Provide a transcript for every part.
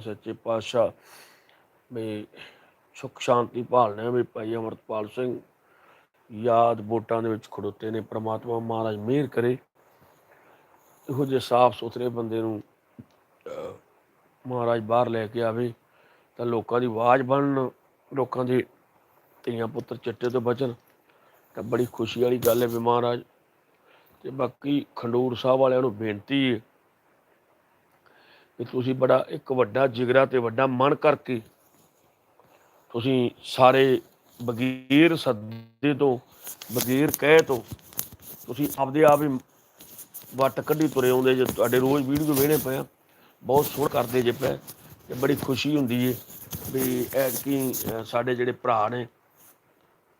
ਸੱਚੇ ਪਾਤਸ਼ਾਹ। ਵੀ ਸੁਖ, ਸ਼ਾਂਤੀ ਭਾਲਨੇ ਵੀ ਭਾਈ ਅਮਰਤਪਾਲ ਸਿੰਘ ਯਾਦ ਵੋਟਾਂ ਦੇ ਵਿੱਚ ਖੜੋਤੇ ਨੇ, ਪ੍ਰਮਾਤਮਾ ਮਹਾਰਾਜ ਮਿਹਰ ਕਰੇ। ਇਹੋ ਜਿਹੇ ਸਾਫ਼ ਸੁਥਰੇ ਬੰਦੇ ਨੂੰ ਮਹਾਰਾਜ ਬਾਹਰ ਲੈ ਕੇ ਆਵੇ ਤਾਂ ਲੋਕਾਂ ਦੀ ਆਵਾਜ਼ ਬਣਨ, ਲੋਕਾਂ ਦੇ ਧੀਆਂ ਪੁੱਤਰ ਚਿੱਟੇ ਤੋਂ ਬਚਣ, ਤਾਂ ਬੜੀ ਖੁਸ਼ੀ ਵਾਲੀ ਗੱਲ ਹੈ ਵੀ ਮਹਾਰਾਜ। ਤੇ ਬਾਕੀ ਖੰਡੂਰ ਸਾਹਿਬ ਵਾਲਿਆਂ ਨੂੰ ਬੇਨਤੀ ਹੈ ਕਿ ਤੁਸੀਂ ਬੜਾ ਇੱਕ ਵੱਡਾ ਜਿਗਰਾ ਤੇ ਵੱਡਾ ਮਨ ਕਰਕੇ ਤੁਸੀਂ ਸਾਰੇ ਬਗੀਰ ਸੱਦੇ ਤੋਂ ਬਗੀਰ ਕਹਿ ਤੋਂ ਤੁਸੀਂ ਆਪਦੇ ਆਪ ਹੀ ਵੱਟ ਕੱਢੀ ਤੁਰੇ ਆਉਂਦੇ ਜੇ। ਤੁਹਾਡੇ ਰੋਜ਼ ਵੀਡੀਓ ਵੇਣੇ ਪਏ ਆ। ਬਹੁਤ ਸੋਹਣ ਕਰਦੇ ਜੇ ਪਏ ਤੇ ਬੜੀ ਖੁਸ਼ੀ ਹੁੰਦੀ ਏ ਵੀ ਐਤਕੀ ਅਹ, ਸਾਡੇ ਜਿਹੜੇ ਭਰਾ ਨੇ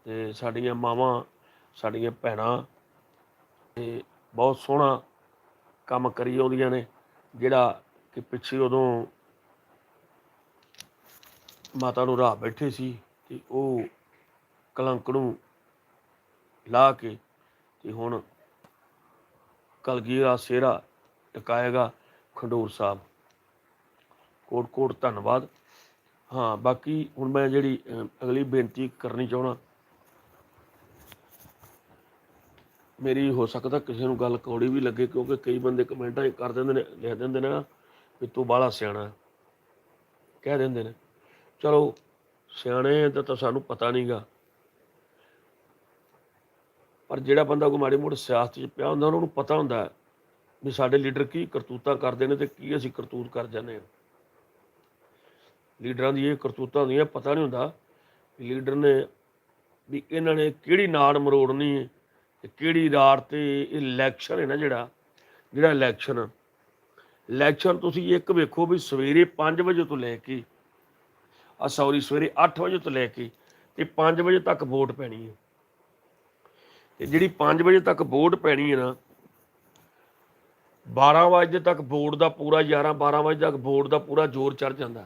ਤੇ ਸਾਡੀਆਂ ਮਾਵਾਂ ਸਾਡੀਆਂ ਭੈਣਾਂ ਤੇ ਬਹੁਤ ਸੋਹਣਾ ਕੰਮ ਕਰੀ ਆਉਂਦੀਆਂ ਨੇ ਜਿਹੜਾ ਕਿ ਪਿੱਛੇ ਉਦੋਂ ਮਾਤਾ ਨੂੰ ਰਾਹ ਬੈਠੇ ਸੀ ਤੇ ਉਹ ਕਲੰਕ ਨੂੰ ਲਾ ਕੇ ਤੇ ਹੁਣ ਕਲਗੀਰਾ ਸੇਰਾ ਟਿਕਾਏਗਾ ਖੰਡੂਰ ਸਾਹਿਬ। ਕੋਟ ਕੋਟ ਧੰਨਵਾਦ। ਹਾਂ, ਬਾਕੀ ਹੁਣ ਮੈਂ ਜਿਹੜੀ ਅਗਲੀ ਬੇਨਤੀ ਕਰਨੀ ਚਾਹਣਾ ਮੇਰੀ ਹੋ ਸਕਦਾ ਕਿਸੇ ਨੂੰ ਗੱਲ ਕੌੜੀ ਵੀ ਲੱਗੇ, ਕਿਉਂਕਿ ਕਈ ਬੰਦੇ ਕਮੈਂਟਾਂ ਕਰ ਦਿੰਦੇ ਨੇ, ਲਿਖ ਦਿੰਦੇ ਨੇ ਨਾ। ਵੀ ਤੂੰ ਬਾਹਲਾ ਸਿਆਣਾ ਕਹਿ ਦਿੰਦੇ ਨੇ, ਚਲੋ ਸਿਆਣੇ ਦਾ ਤਾਂ ਸਾਨੂੰ ਪਤਾ ਨਹੀਂਗਾ। ਪਰ ਜਿਹੜਾ ਬੰਦਾ ਕੋਈ ਮਾੜੇ ਮੋਟੀ ਸਿਆਸਤ 'ਚ ਪਿਆ ਹੁੰਦਾ, ਉਹਨਾਂ ਨੂੰ ਪਤਾ ਹੁੰਦਾ ਵੀ ਸਾਡੇ ਲੀਡਰ ਕੀ ਕਰਤੂਤਾਂ ਕਰਦੇ ਨੇ ਤੇ ਕੀ ਅਸੀਂ ਕਰਤੂਤ ਕਰ ਜਾਂਦੇ ਹਾਂ। ਲੀਡਰਾਂ ਦੀ ਇਹ ਕਰਤੂਤਾਂ ਹੁੰਦੀਆਂ, ਪਤਾ ਨਹੀਂ ਹੁੰਦਾ ਲੀਡਰ ਨੇ ਵੀ ਇਹਨਾਂ ਨੇ ਕਿਹੜੀ ਨਾੜ ਮਰੋੜਨੀ ਹੈ ਤੇ ਕਿਹੜੀ ਰਾੜ ਤੇ ਇਲੈਕਸ਼ਨ ਹੈ ਨਾ ਜਿਹੜਾ ਜਿਹੜਾ ਇਲੈਕਸ਼ਨ ਇਲੈਕਸ਼ਨ ਤੁਸੀਂ ਇੱਕ ਵੇਖੋ ਵੀ ਸਵੇਰੇ 5 ਵਜੇ ਤੋਂ ਲੈ ਕੇ ਆ ਸੌਰੀ ਸਵੇਰੇ 8 ਵਜੇ ਤੋਂ ਲੈ ਕੇ ਤੇ 5 ਵਜੇ ਤੱਕ ਵੋਟ ਪੈਣੀ ਹੈ। ਤੇ ਜਿਹੜੀ 5 ਵਜੇ ਤੱਕ ਵੋਟ ਪੈਣੀ ਹੈ ਨਾ 12 ਵਜੇ ਤੱਕ ਬੋਰਡ ਦਾ ਪੂਰਾ 11 12 ਵਜੇ ਤੱਕ ਬੋਰਡ ਦਾ ਪੂਰਾ ਜ਼ੋਰ ਚੜ ਜਾਂਦਾ।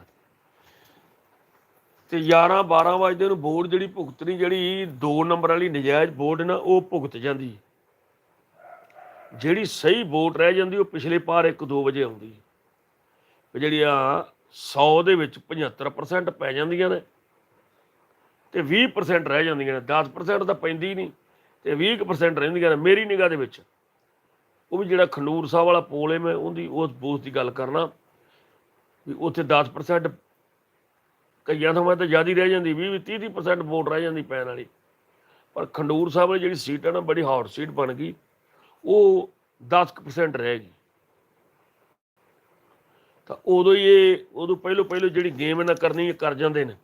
ਤੇ 11 12 ਵਜੇ ਨੂੰ ਬੋਰਡ ਜਿਹੜੀ ਭੁਗਤਣੀ ਜਿਹੜੀ 2 ਨੰਬਰ ਵਾਲੀ ਨਜਾਇਜ਼ ਬੋਰਡ ਨਾ, ਉਹ ਭੁਗਤ ਜਾਂਦੀ ਜਿਹੜੀ ਸਹੀ ਵੋਟ ਰਹਿ ਜਾਂਦੀ, ਉਹ ਪਿਛਲੇ ਪਾਰ 1 2 ਵਜੇ ਆਉਂਦੀ ਤੇ ਜਿਹੜੀ ਆ 100 ਦੇ ਵਿੱਚ 75% ਪੈ ਜਾਂਦੀਆਂ ਨੇ ਤੇ 20% ਰਹਿ ਜਾਂਦੀਆਂ ਨੇ 10% ਤਾਂ ਪੈਂਦੀ ਹੀ ਨਹੀਂ ਤੇ 20% ਰਹਿੰਦੀਆਂ ਨੇ ਮੇਰੀ ਨਿਗਾਹ ਦੇ ਵਿੱਚ। ਉਹ ਵੀ ਜਿਹੜਾ ਖੰਡੂਰ ਸਾਹਿਬ ਵਾਲਾ ਪੋਲ ਹੈ, ਮੈਂ ਉਹਦੀ, ਉਸ ਬੂਥ ਦੀ ਗੱਲ ਕਰਨਾ ਵੀ ਉੱਥੇ 10% ਕਈਆਂ ਥਾਵਾਂ ਤੇ ਜ਼ਿਆਦਾ ਰਹਿ ਜਾਂਦੀ 20 30 30% ਵੋਟ ਰਹਿ ਜਾਂਦੀ ਪੈਣ ਵਾਲੀ। ਪਰ ਖੰਡੂਰ ਸਾਹਿਬ ਵਾਲੀ ਜਿਹੜੀ ਸੀਟ ਹੈ ਨਾ, ਬੜੀ ਹੌਟ ਸੀਟ ਬਣ ਗਈ। ਉਹ 10% ਰਹਿ ਗਈ। ਤਾਂ ਉਦੋਂ ਹੀ ਇਹ, ਉਦੋਂ ਪਹਿਲੋਂ ਪਹਿਲੋਂ ਜਿਹੜੀ ਗੇਮ ਇਹਨਾਂ ਕਰਨੀ ਇਹ ਕਰ ਜਾਂਦੇ ਨੇ।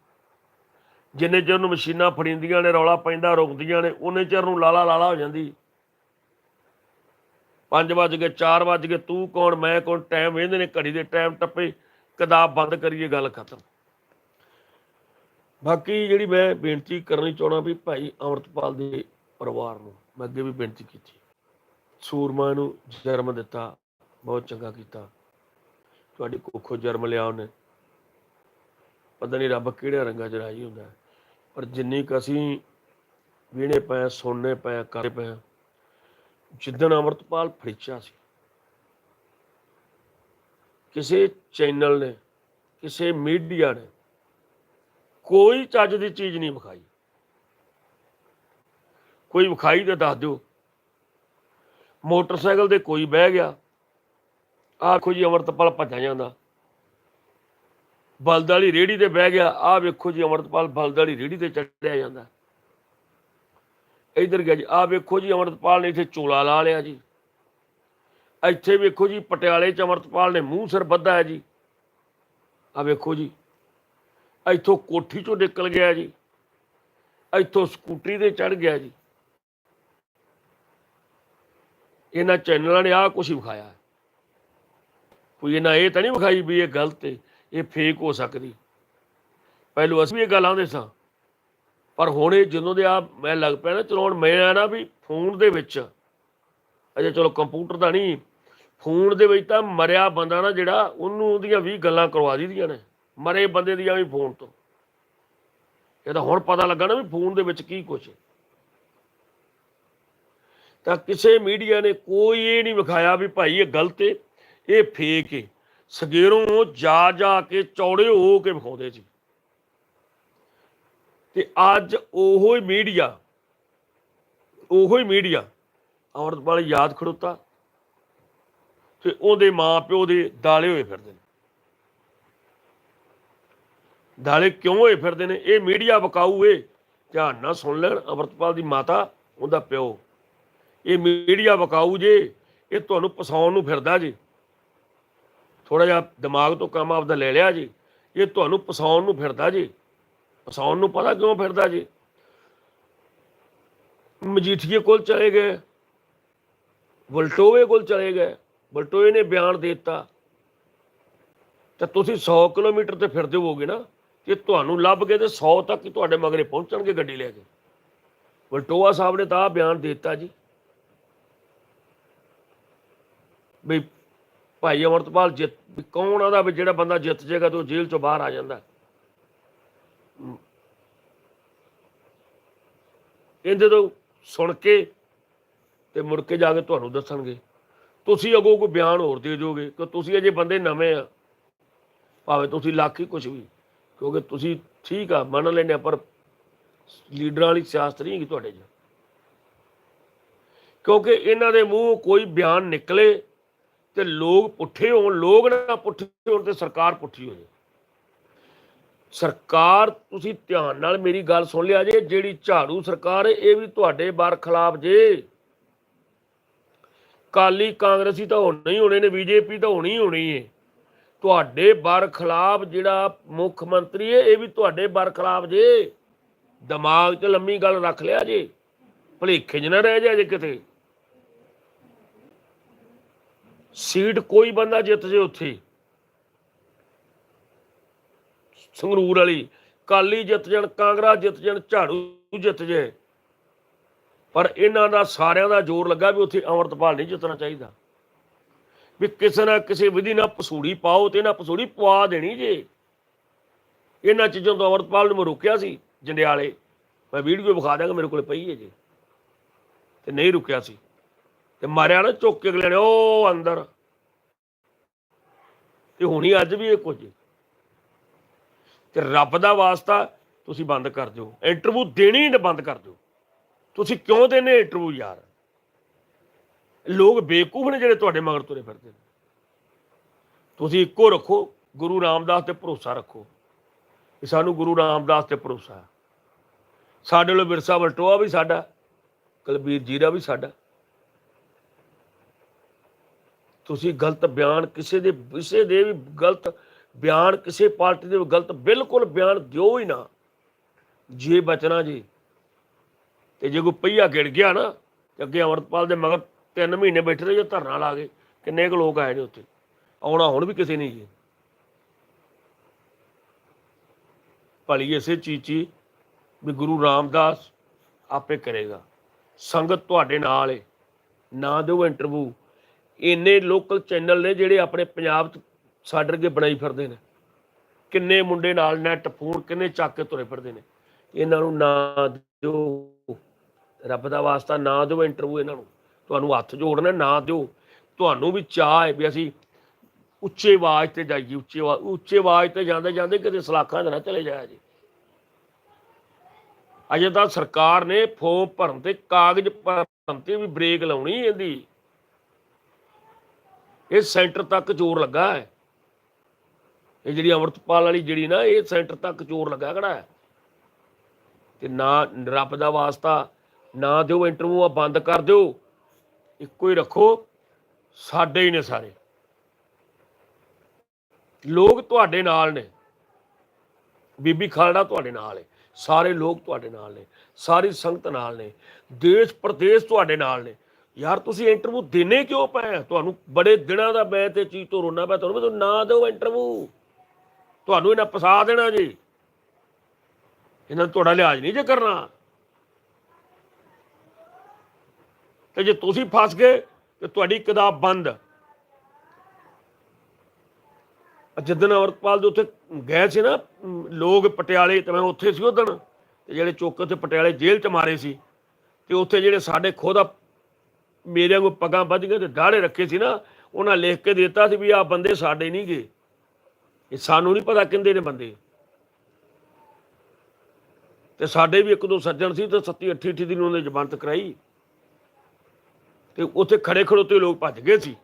ਜਿੰਨੇ ਚਿਰ ਨੂੰ ਮਸ਼ੀਨਾਂ ਫੜੀਂਦੀਆਂ ਨੇ, ਰੌਲਾ ਪੈਂਦਾ, ਰੁਕਦੀਆਂ ਨੇ ਉਹਨੇ ਚਿਰ ਨੂੰ ਲਾਲਾ ਲਾਲਾ ਹੋ ਜਾਂਦੀ। 5 ਵੱਜ ਗਏ 4 ਵੱਜ ਗਏ, ਤੂੰ ਕੌਣ, ਮੈਂ ਕੌਣ ਟਾਈਮ ਵੇਂਦੇ ਨੇ, ਘੜੀ ਦੇ ਟਾਈਮ ਟੱਪੇ ਕਿਤਾਬ ਬੰਦ ਕਰੀਏ, ਗੱਲ ਖਤਮ। ਬਾਕੀ ਜਿਹੜੀ ਮੈਂ ਬੇਨਤੀ ਕਰਨੀ ਚਾਹਣਾ ਵੀ ਭਾਈ ਅਮਰਤਪਾਲ ਦੇ ਪਰਿਵਾਰ ਨੂੰ, ਮੈਂ ਅੱਗੇ ਵੀ ਬੇਨਤੀ ਕੀਤੀ। ਸੂਰਮਾ ਨੂੰ ਜਨਮ ਦਿੱਤਾ, ਬਹੁਤ ਚੰਗਾ ਕੀਤਾ। ਤੁਹਾਡੀ ਕੁੱਖੋਂ ਜਨਮ ਲਿਆ ਉਹਨੇ। ਪਤਾ ਨਹੀਂ ਰੱਬ ਕਿਹੜੇ ਰੰਗਾਂ 'ਚ ਰਾਜੀ ਹੁੰਦਾ ਪਰ ਜਿੰਨੀ ਕੁ ਅਸੀਂ ਵੀਣੇ ਪਏ, ਸੋਨੇ ਪਏ ਕਰਦੇ ਪਏ, ਜਿੱਦਣ ਅਮਰਤਪਾਲ ਫੜਿੱਚਾ ਸੀ, ਕਿਸੇ ਚੈਨਲ ਨੇ, ਕਿਸੇ ਮੀਡੀਆ ਨੇ ਕੋਈ ਚੱਜ ਦੀ ਚੀਜ਼ ਨਹੀਂ ਵਿਖਾਈ। ਕੋਈ ਵਿਖਾਈ ਤਾਂ ਦੱਸ ਦਿਓ। ਮੋਟਰਸਾਈਕਲ ਤੇ ਕੋਈ ਬਹਿ ਗਿਆ, ਆਖੋ ਜੀ ਅਮਰਤਪਾਲ ਭੱਜਾ ਜਾਂਦਾ। ਬਲਦ ਵਾਲੀ ਰੇੜੀ ਤੇ ਬਹਿ ਗਿਆ, ਆਹ ਵੇਖੋ ਜੀ ਅਮਰਤਪਾਲ ਬਲਦ ਵਾਲੀ ਰੇੜੀ ਤੇ ਚੜਿਆ ਜਾਂਦਾ। ਇਧਰ ਗਿਆ ਜੀ, ਆਹ ਵੇਖੋ ਜੀ ਅਮਰਤਪਾਲ ਨੇ ਇੱਥੇ ਚੋਲਾ ਲਾ ਲਿਆ ਜੀ। ਇੱਥੇ ਵੇਖੋ ਜੀ ਪਟਿਆਲੇ ਚ ਅਮਰਤਪਾਲ ਨੇ ਮੂੰਹ ਸਿਰ ਬੱਧਾ ਹੈ ਜੀ। ਆਹ ਵੇਖੋ ਜੀ, ਇੱਥੋਂ ਕੋਠੀ ਚੋਂ ਨਿਕਲ ਗਿਆ ਜੀ। ਇੱਥੋਂ ਸਕੂਟਰੀ ਤੇ ਚੜ ਗਿਆ ਜੀ। ਇਹਨਾਂ ਚੈਨਲਾਂ ਨੇ ਆਹ ਕੁਛ ਹੀ ਵਿਖਾਇਆ ਕੋਈ ਇਹਨਾਂ ਇਹ ਤਾਂ ਨਹੀਂ ਵਿਖਾਈ ਵੀ ਇਹ ਗਲਤ ਹੈ ਇਹ ਫੇਕ ਹੋ ਸਕਦੀ। ਪਹਿਲੋਂ ਅਸੀਂ ਵੀ ਇਹ ਗੱਲ ਆਉਂਦੇ ਸਾਂ। ਪਰ ਹੁਣ ਇਹ ਜਦੋਂ ਦੇ ਆ ਮੈਂ ਲੱਗ ਪਿਆ ਨਾ ਚਲਾਉਣ ਮੈਂ ਆ ਨਾ ਵੀ ਫੋਨ ਦੇ ਵਿੱਚ, ਅਜੇ ਚਲੋ ਕੰਪਿਊਟਰ ਦਾ ਨਹੀਂ, ਫੋਨ ਦੇ ਵਿੱਚ ਤਾਂ ਮਰਿਆ ਬੰਦਾ ਨਾ ਜਿਹੜਾ ਉਹਨੂੰ ਉਹਦੀਆਂ ਵੀ ਗੱਲਾਂ ਕਰਵਾ ਦਿੱਤੀਆਂ ਨੇ, ਮਰੇ ਬੰਦੇ ਦੀਆਂ ਵੀ ਫੋਨ ਤੋਂ। ਇਹ ਤਾਂ ਹੁਣ ਪਤਾ ਲੱਗਾ ਨਾ ਵੀ ਫੋਨ ਦੇ ਵਿੱਚ ਕੀ ਕੁਛ ਹੈ। ਤਾਂ ਕਿਸੇ ਮੀਡੀਆ ਨੇ ਕੋਈ ਇਹ ਨਹੀਂ ਵਿਖਾਇਆ ਵੀ ਭਾਈ ਇਹ ਗਲਤ ਏ, ਇਹ ਫੇਕ ਹੈ ਸਗੇਰੋਂ ਜਾ ਜਾ ਕੇ ਚੌੜੇ ਹੋ ਕੇ ਵਿਖਾਉਂਦੇ ਸੀ। ਤੇ ਅੱਜ ਉਹੋ ਹੀ ਮੀਡੀਆ, ਉਹੋ ਹੀ ਮੀਡੀਆ ਅੰਮ੍ਰਿਤਪਾਲ ਯਾਦ ਖੜੋਤਾ ਤੇ ਉਹਦੇ ਮਾਂ ਪਿਓ ਦੇ ਦਾਲੇ ਹੋਏ ਫਿਰਦੇ ਨੇ। ਦਾਲੇ ਕਿਉਂ ਹੋਏ ਫਿਰਦੇ ਨੇ? ਇਹ ਮੀਡੀਆ ਬਕਾਊ ਏ। ਧਿਆਨ ਨਾਲ ਸੁਣ ਲੈਣ, ਅੰਮ੍ਰਿਤਪਾਲ ਦੀ ਮਾਤਾ, ਉਹਦਾ ਪਿਓ। ਇਹ ਮੀਡੀਆ ਬਕਾਊ ਜੇ, ਇਹ ਤੁਹਾਨੂੰ ਪਸਾਉਣ ਨੂੰ ਫਿਰਦਾ ਜੀ। ਥੋੜਾ ਜਿਹਾ ਦਿਮਾਗ ਤੋਂ ਕੰਮ ਆਪਦਾ ਲੈ ਲਿਆ ਜੀ, ਇਹ ਤੁਹਾਨੂੰ ਪਸਾਉਣ ਨੂੰ ਫਿਰਦਾ ਜੀ। ਪਸਾਉਣ ਨੂੰ ਪਤਾ ਕਿਉਂ ਫਿਰਦਾ ਜੀ? ਮਜੀਠੀਏ ਕੋਲ ਚਲੇ ਗਏ। ਵਲਟੋਵੇ ਕੋਲ ਚਲੇ ਗਏ। ਵਲਟੋਵੇ ਨੇ ਬਿਆਨ ਦੇ ਦਿੱਤਾ। ਤਾਂ ਤੁਸੀਂ 100 ਕਿਲੋਮੀਟਰ ਤੇ ਫਿਰਦੇ ਹੋਗੇ ਨਾ ਕਿ ਤੁਹਾਨੂੰ ਲੱਭ ਕੇ ਤੇ 100 ਤੱਕ ਹੀ ਤੁਹਾਡੇ ਮਗਰੇ ਪਹੁੰਚਣਗੇ ਗੱਡੀ ਲੈ ਕੇ। ਵਲਟੋਆ ਸਾਹਿਬ ਨੇ ਤਾਂ ਆਹ ਬਿਆਨ ਦੇ ਦਿੱਤਾ ਜੀ। ਵੀ ਭਾਈ ਅਮਰਤਪਾਲ ਜਿੱਤ ਵੀ ਕੌਣ ਉਹਦਾ ਵੀ ਜਿਹੜਾ ਬੰਦਾ ਜਿੱਤ ਜਾਏਗਾ ਤੇ ਉਹ ਜੇਲ੍ਹ ਚੋਂ ਬਾਹਰ ਆ ਜਾਂਦਾ। ਇਹਦੇ ਤੋਂ ਸੁਣ ਕੇ ਤੇ ਮੁੜ ਕੇ ਜਾ ਕੇ ਤੁਹਾਨੂੰ ਦੱਸਣਗੇ। ਤੁਸੀਂ ਅਗੋਂ ਕੋਈ ਬਿਆਨ ਹੋਰ ਦੇ ਦਿਓਗੇ ਕਿ ਤੁਸੀਂ ਅਜੇ ਬੰਦੇ ਨਵੇਂ ਆ। ਭਾਵੇਂ ਤੁਸੀਂ ਲੱਖ ਹੀ ਕੁਝ ਵੀ, ਕਿਉਂਕਿ ਤੁਸੀਂ ਠੀਕ ਆ, ਮੰਨ ਲੈਂਦੇ ਆ, ਪਰ ਲੀਡਰਾਂ ਵਾਲੀ ਸਿਆਸਤ ਨਹੀਂ ਹੈਗੀ ਤੁਹਾਡੇ 'ਚ। ਕਿਉਂਕਿ ਇਹਨਾਂ ਦੇ ਮੂੰਹ ਕੋਈ ਬਿਆਨ ਨਿਕਲੇ ਤੇ ਲੋਕ ਪੁੱਠੇ ਹੋਣ, ਲੋਕ ਨਾ ਪੁੱਠੇ ਹੋਣ ਤੇ ਸਰਕਾਰ ਪੁੱਠੀ ਹੋ ਜਾਏ। ਸਰਕਾਰ, ਤੁਸੀਂ ਧਿਆਨ ਨਾਲ ਮੇਰੀ ਗੱਲ ਸੁਣ ਲਿਆ ਜੇ, ਜਿਹੜੀ ਝਾੜੂ ਸਰਕਾਰ ਹੈ ਇਹ ਵੀ ਤੁਹਾਡੇ ਬਾਰ ਖਿਲਾਫ ਜੇ। ਕਾਲੀ ਕਾਂਗਰਸੀ ਤਾਂ ਹੋਣੀ ਹੋਣੇ ਨੇ, ਬੀਜੇਪੀ ਤਾਂ ਹੋਣੀ ਹੋਣੀ ਹੈ ਤੁਹਾਡੇ ਬਾਰ ਖਿਲਾਫ ਜਿਹੜਾ ਮੁੱਖ ਮੰਤਰੀ ਹੈ ਇਹ ਵੀ ਤੁਹਾਡੇ ਬਾਰ ਖਿਲਾਫ ਜੇ। ਦਿਮਾਗ 'ਚ ਲੰਮੀ ਗੱਲ ਰੱਖ ਲਿਆ ਜੇ। ਭਲੇਖੇ 'ਚ ਨਾ ਰਹਿ ਜਾ ਜੇ ਕਿਤੇ। ਸੀਟ ਕੋਈ ਬੰਦਾ ਜਿੱਤ ਜੇ ਉੱਥੇ। ਸੰਗਰੂਰ ਵਾਲੀ ਕਾਲੀ ਜਿੱਤ ਜਾਣ, ਕਾਂਗਰਸ ਜਿੱਤ ਜਾਣ, ਝਾੜੂ ਜਿੱਤ ਜੇ। ਪਰ ਇਹਨਾਂ ਦਾ ਸਾਰਿਆਂ ਦਾ ਜ਼ੋਰ ਲੱਗਾ ਵੀ ਉੱਥੇ ਅਮਰਤਪਾਲ ਨਹੀਂ ਜਿੱਤਣਾ ਚਾਹੀਦਾ। ਵੀ ਕਿਸੇ ਨਾ ਕਿਸੇ ਵਿਧੀ ਨਾਲ ਪਸੂੜੀ ਪਾਓ ਤੇ ਇਹਨਾਂ ਪਸੂੜੀ ਪਵਾ ਦੇਣੀ ਜੇ। ਇਹਨਾਂ ਚੀਜ਼ਾਂ ਤੋਂ ਅਮਰਤਪਾਲ ਨੂੰ ਮੈਂ ਰੋਕਿਆ ਸੀ, ਜੰਡਿਆਲੇ। ਮੈਂ ਵੀਡੀਓ ਵਿਖਾ ਦਾਂਗਾ ਮੇਰੇ ਕੋਲ ਪਈ ਹੈ ਜੀ। ਤੇ ਨਹੀਂ ਰੁਕਿਆ ਸੀ। ਤੇ ਮਾਰਿਆ ਨਾ ਚੁੱਕ ਕੇ ਅਗਲੇ ਨੇ, ਉਹ ਅੰਦਰ। ਤੇ ਹੁਣੀ ਅੱਜ ਵੀ ਇਹ ਕੁਝ। ਤੇ ਰੱਬ ਦਾ ਵਾਸਤਾ ਤੁਸੀਂ ਬੰਦ ਕਰ ਦਿਓ। ਇੰਟਰਵਿਊ ਦੇਣੀ ਹੀ ਬੰਦ ਕਰ ਦਿਓ। ਤੁਸੀਂ ਕਿਉਂ ਦਿੰਦੇ ਇੰਟਰਵਿਊ ਯਾਰ? ਲੋਕ ਬੇਕੂਫ ਨੇ ਜਿਹੜੇ ਤੁਹਾਡੇ ਮਗਰ ਤੁਰੇ ਫਿਰਦੇ ਨੇ। ਤੁਸੀਂ ਇੱਕੋ ਰੱਖੋ, ਗੁਰੂ ਰਾਮਦਾਸ ਤੇ ਭਰੋਸਾ ਰੱਖੋ। ਕਿ ਸਾਨੂੰ ਗੁਰੂ ਰਾਮਦਾਸ ਤੇ ਭਰੋਸਾ ਸਾਡੇ ਲੋ ਵਿਰਸਾ ਵਲਟੋਆ ਵੀ ਸਾਡਾ, ਕਲਬੀਰ ਜੀਰਾ ਵੀ ਸਾਡਾ। ਤੁਸੀਂ ਗਲਤ ਬਿਆਨ ਕਿਸੇ ਦੇ ਕਿਸੇ ਦੇ ਵੀ ਗਲਤ ਬਿਆਨ ਕਿਸੇ ਪਾਰਟੀ ਦੇ ਵੀ ਗਲਤ ਬਿਲਕੁਲ ਬਿਆਨ ਦਿਓ ਹੀ ਨਾ। ਜੇ ਬਚਣਾ ਜੀ। ਤੇ ਜੇ ਕੋਈ ਪਈਆ ਗਿੜ ਗਿਆ ਨਾ, ਤੇ ਅੱਗੇ ਅਮਰਤਪਾਲ ਦੇ ਮਗਰ 3 ਮਹੀਨੇ ਬੈਠੇ ਰਹੇ, ਜੋ ਧਰਨਾ ਲਾ ਗਏ ਕਿੰਨੇ ਕੁ ਲੋਕ ਆਏ ਨੇ ਉੱਥੇ? ਆਉਣਾ ਹੁਣ ਵੀ ਕਿਸੇ ਨਹੀਂ ਜੀ। ਭਲੀ ਇਸੇ ਚੀਚੀ ਵੀ ਗੁਰੂ ਰਾਮਦਾਸ ਆਪੇ ਕਰੇਗਾ। ਸੰਗਤ ਤੁਹਾਡੇ ਨਾਲ ਏ। ਨਾ ਦਿਓ ਇੰਟਰਵਿਊ ਇੰਨੇ ਲੋਕਲ ਚੈਨਲ ਨੇ ਜਿਹੜੇ ਆਪਣੇ ਪੰਜਾਬ 'ਚ ਸਾਡੇ ਅੱਗੇ ਬਣਾਈ ਫਿਰਦੇ ਨੇ। ਕਿੰਨੇ ਮੁੰਡੇ ਨਾਲ ਨੈਟ ਫੋਨ ਕਿੰਨੇ ਚੱਕ ਕੇ ਤੁਰੇ ਫਿਰਦੇ ਨੇ। ਇਹਨਾਂ ਨੂੰ ਨਾ ਦਿਓ। ਰੱਬ ਦਾ ਵਾਸਤਾ ਨਾ ਦਿਓ ਇੰਟਰਵਿਊ ਇਹਨਾਂ ਨੂੰ। ਤੁਹਾਨੂੰ ਹੱਥ ਜੋੜਨਾ ਨਾ ਦਿਓ। ਤੁਹਾਨੂੰ ਵੀ ਚਾਹ ਹੈ ਵੀ ਅਸੀਂ ਉੱਚੇ ਆਵਾਜ਼ ਤੇ ਜਾਈਏ। ਉੱਚੇ ਆਵਾਜ਼ ਉੱਚੇ ਆਵਾਜ਼ ਤੇ ਜਾਂਦੇ ਜਾਂਦੇ ਕਿਤੇ ਸਲਾਖਾਂ 'ਚ ਨਾ ਚਲੇ ਜਾਇਆ ਜੀ। ਅਜੇ ਤਾਂ ਸਰਕਾਰ ਨੇ ਫੋਮ ਭਰਨ ਤੇ ਕਾਗਜ਼ ਭਰਨ ਤੇ ਵੀ ਬ੍ਰੇਕ ਲਾਉਣੀ ਇਹਦੀ। ਇਹ ਸੈਂਟਰ ਤੱਕ ਜ਼ੋਰ ਲੱਗਾ ਹੈ। ਇਹ ਜਿਹੜੀ ਅਮਰਤਪਾਲ ਵਾਲੀ ਜਿਹੜੀ ਨਾ, ਇਹ ਸੈਂਟਰ ਤੱਕ ਜ਼ੋਰ ਲੱਗਾ ਖੜਾ ਹੈ। ਤੇ ਨਾ ਰੱਬ ਦਾ ਵਾਸਤਾ, ਨਾ ਦਿਓ ਇੰਟਰਵਿਊ ਆ ਬੰਦ ਕਰ ਦਿਓ। ਇੱਕੋ ਹੀ ਰੱਖੋ, ਸਾਡੇ ਹੀ ਨੇ ਸਾਰੇ। ਲੋਕ ਤੁਹਾਡੇ ਨਾਲ ਨੇ। ਬੀਬੀ ਖਾਲੜਾ ਤੁਹਾਡੇ ਨਾਲ ਹੈ ਸਾਰੇ ਲੋਕ ਤੁਹਾਡੇ ਨਾਲ ਨੇ। ਸਾਰੀ ਸੰਗਤ ਨਾਲ ਨੇ। ਦੇਸ਼ ਪ੍ਰਦੇਸ਼ ਤੁਹਾਡੇ ਨਾਲ ਨੇ। ਯਾਰ ਤੁਸੀਂ ਇੰਟਰਵਿਊ ਦੇਣੇ ਕਿਉਂ ਪਏ ਤੁਹਾਨੂੰ ਬੜੇ ਦਿਨਾਂ ਦਾ ਮੈਂ ਤੇ ਚੀਜ਼ ਤੋਂ ਰੋਣਾ ਪਿਆ, ਤੁਹਾਨੂੰ ਮੈਂ ਨਾ ਦਿਓ ਇੰਟਰਵਿਊ। ਤੁਹਾਨੂੰ ਇਹਨਾਂ ਫਸਾ ਦੇਣਾ ਜੀ। ਇਹਨਾਂ ਨੂੰ ਤੁਹਾਡਾ ਲਿਹਾਜ਼ ਨਹੀਂ ਜੇ ਕਰਨਾ। ਤੇ ਜੇ ਤੁਸੀਂ ਫਸ ਗਏ, ਤੇ ਤੁਹਾਡੀ ਕਿਤਾਬ ਬੰਦ। ਜਿੱਦਣ ਅਮਰਪਾਲ ਦੇ ਉੱਥੇ ਗਏ ਸੀ ਨਾ ਲੋਕ ਪਟਿਆਲੇ, ਤੇ ਮੈਂ ਉੱਥੇ ਸੀ ਉਦਣ ਤੇ ਜਿਹੜੇ ਚੌਕ ਤੇ ਪਟਿਆਲੇ ਜੇਲ੍ਹ ਚ ਮਾਰੇ ਸੀ, ਤੇ ਉੱਥੇ ਜਿਹੜੇ ਸਾਡੇ ਖੁਦ ਮੇਰੇ ਵਾਂਗੂ ਪੱਗਾਂ ਵੱਜ ਗਏ ਤੇ ਦਾੜੇ ਰੱਖੇ ਸੀ ਨਾ, ਉਹਨਾਂ ਲਿਖ ਕੇ ਦਿੱਤਾ ਸੀ ਵੀ ਆਹ ਬੰਦੇ ਸਾਡੇ ਨਹੀਂ ਗਏ। ਇਹ ਸਾਨੂੰ ਨਹੀਂ ਪਤਾ ਕਿੰਦੇ ਨੇ ਬੰਦੇ। ਤੇ ਸਾਡੇ ਵੀ ਇੱਕ ਦੋ ਸੱਜਣ ਸੀ ਤੇ ਸੱਤੀ ਅੱਠੀ ਅੱਠੀ ਦਿਨ ਉਹਨੇ ਜ਼ਮਾਨਤ ਕਰਾਈ। ਤੇ ਉੱਥੇ ਖੜੇ ਖੜੋਤੇ ਲੋਕ ਭੱਜ ਗਏ ਸੀ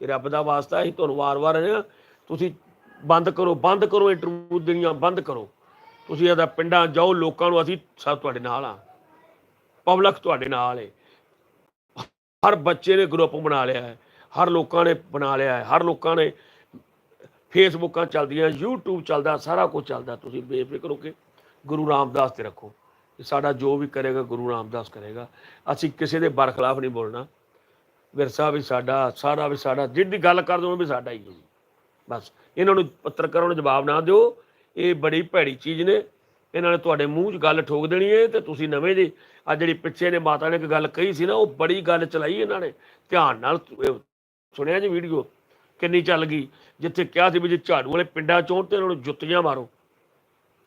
ਕਿ ਰੱਬ ਦਾ ਵਾਸਤਾ, ਅਸੀਂ ਤੁਹਾਨੂੰ ਵਾਰ-ਵਾਰ ਨੇ ਤੁਸੀਂ ਬੰਦ ਕਰੋ ਬੰਦ ਕਰੋ ਇੰਟਰਵਿਊ ਦੇਣੀਆਂ, ਬੰਦ ਕਰੋ। ਤੁਸੀਂ ਇਹਦਾ ਪਿੰਡਾਂ ਜਾਓ, ਲੋਕਾਂ ਨੂੰ ਅਸੀਂ ਸਭ ਤੁਹਾਡੇ ਨਾਲ ਆ ਪਬਲਿਕ ਤੁਹਾਡੇ ਨਾਲ ਏ ਹਰ ਬੱਚੇ ਨੇ ਗਰੁੱਪ ਬਣਾ ਲਿਆ ਹੈ, ਹਰ ਲੋਕਾਂ ਨੇ ਬਣਾ ਲਿਆ ਹੈ, ਹਰ ਲੋਕਾਂ ਨੇ ਫੇਸਬੁੱਕਾਂ ਚੱਲਦੀਆਂ, YouTube ਚੱਲਦਾ, ਸਾਰਾ ਕੁਝ ਚੱਲਦਾ, ਤੁਸੀਂ ਬੇਫਿਕਰ ਹੋ ਕੇ ਗੁਰੂ ਰਾਮਦਾਸ ਤੇ ਰੱਖੋ। ਕਿ ਸਾਡਾ ਜੋ ਵੀ ਕਰੇਗਾ, ਗੁਰੂ ਰਾਮਦਾਸ ਕਰੇਗਾ। ਅਸੀਂ ਕਿਸੇ ਦੇ ਬਰਖਲਾਫ ਨਹੀਂ ਬੋਲਣਾ। ਵਿਰਸਾ ਵੀ ਸਾਡਾ, ਸਾਰਾ ਵੀ ਸਾਡਾ ਜਿੱਦੀ ਗੱਲ ਕਰ ਦੋ ਉਹ ਵੀ ਸਾਡਾ ਹੀ ਹੈ ਜੀ। ਬਸ, ਇਹਨਾਂ ਨੂੰ ਪੱਤਰਕਾਰਾਂ ਨੂੰ ਜਵਾਬ ਨਾ ਦਿਓ। ਇਹ ਬੜੀ ਭੈੜੀ ਚੀਜ਼ ਨੇ। ਇਹਨਾਂ ਨੇ ਤੁਹਾਡੇ ਮੂੰਹ 'ਚ ਗੱਲ ਠੋਕ ਦੇਣੀ ਹੈ ਤੇ ਤੁਸੀਂ ਨਵੇਂ ਜੀ। ਆ ਜਿਹੜੀ ਪਿੱਛੇ ਨੇ ਮਾਤਾ ਨੇ ਇੱਕ ਗੱਲ ਕਹੀ ਸੀ ਨਾ, ਉਹ ਬੜੀ ਗੱਲ ਚਲਾਈ ਇਹਨਾਂ ਨੇ। ਧਿਆਨ ਨਾਲ ਸੁਣਿਆ ਜੀ ਵੀਡੀਓ? ਕਿੰਨੀ ਚੱਲ ਗਈ? ਜਿੱਥੇ ਕਿਹਾ ਸੀ ਵੀ ਜੇ ਝਾੜੂ ਵਾਲੇ ਪਿੰਡਾਂ ਚੋਂ ਤੇ ਇਹਨਾਂ ਨੂੰ ਜੁੱਤੀਆਂ ਮਾਰੋ।